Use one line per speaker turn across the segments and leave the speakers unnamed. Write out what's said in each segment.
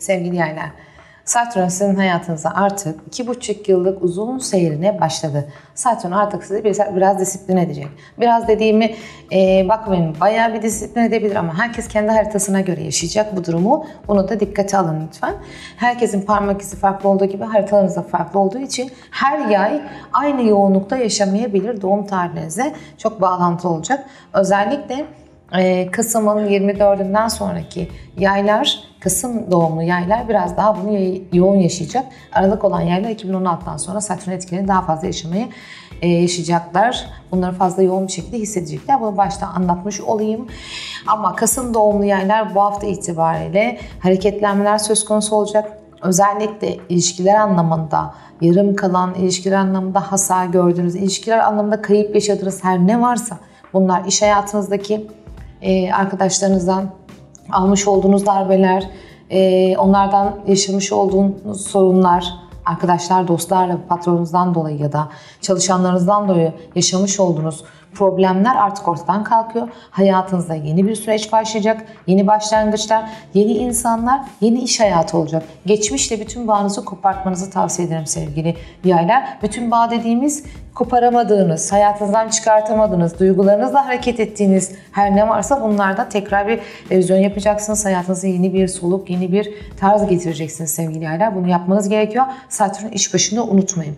Sevgili yaylar, Satürn sizin hayatınıza artık iki buçuk yıllık uzun seyrine başladı. Satürn artık sizi biraz, biraz disiplin edecek. Biraz dediğimi e, bakmayın bayağı bir disiplin edebilir ama herkes kendi haritasına göre yaşayacak bu durumu. Bunu da dikkate alın lütfen. Herkesin parmak izi farklı olduğu gibi haritalarınız da farklı olduğu için her yay aynı yoğunlukta yaşamayabilir. Doğum tarihinize çok bağlantılı olacak. Özellikle Kasım'ın 24'ünden sonraki yaylar, Kasım doğumlu yaylar biraz daha bunu yoğun yaşayacak. Aralık olan yaylar 2016'dan sonra Satürn etkilerini daha fazla yaşamayı e, yaşayacaklar. Bunları fazla yoğun bir şekilde hissedecekler. Bunu başta anlatmış olayım. Ama Kasım doğumlu yaylar bu hafta itibariyle hareketlenmeler söz konusu olacak. Özellikle ilişkiler anlamında, yarım kalan ilişkiler anlamında hasar gördüğünüz, ilişkiler anlamında kayıp yaşadığınız her ne varsa bunlar iş hayatınızdaki e, arkadaşlarınızdan almış olduğunuz darbeler, e, onlardan yaşamış olduğunuz sorunlar, arkadaşlar, dostlarla, patronunuzdan dolayı ya da çalışanlarınızdan dolayı yaşamış olduğunuz problemler artık ortadan kalkıyor. Hayatınızda yeni bir süreç başlayacak. Yeni başlangıçlar, yeni insanlar, yeni iş hayatı olacak. Geçmişle bütün bağınızı kopartmanızı tavsiye ederim sevgili yaylar. Bütün bağ dediğimiz koparamadığınız, hayatınızdan çıkartamadığınız, duygularınızla hareket ettiğiniz her ne varsa bunlarda tekrar bir revizyon yapacaksınız. Hayatınıza yeni bir soluk, yeni bir tarz getireceksiniz sevgili yaylar. Bunu yapmanız gerekiyor. Satürn iş başında unutmayın.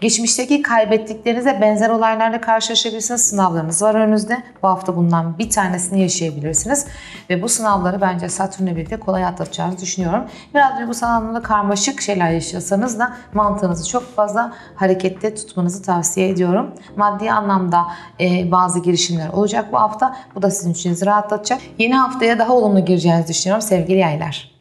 Geçmişteki kaybettiklerinize benzer olaylarla karşılaşabilirsiniz. Sınavlarınız var önünüzde. Bu hafta bundan bir tanesini yaşayabilirsiniz. Ve bu sınavları bence Satürn'le birlikte kolay atlatacağınızı düşünüyorum. Biraz duygusal anlamda karmaşık şeyler yaşıyorsanız da mantığınızı çok fazla harekette tutmanızı tavsiye ediyorum. Maddi anlamda e, bazı girişimler olacak bu hafta. Bu da sizin için rahatlatacak. Yeni haftaya daha olumlu gireceğinizi düşünüyorum sevgili yaylar.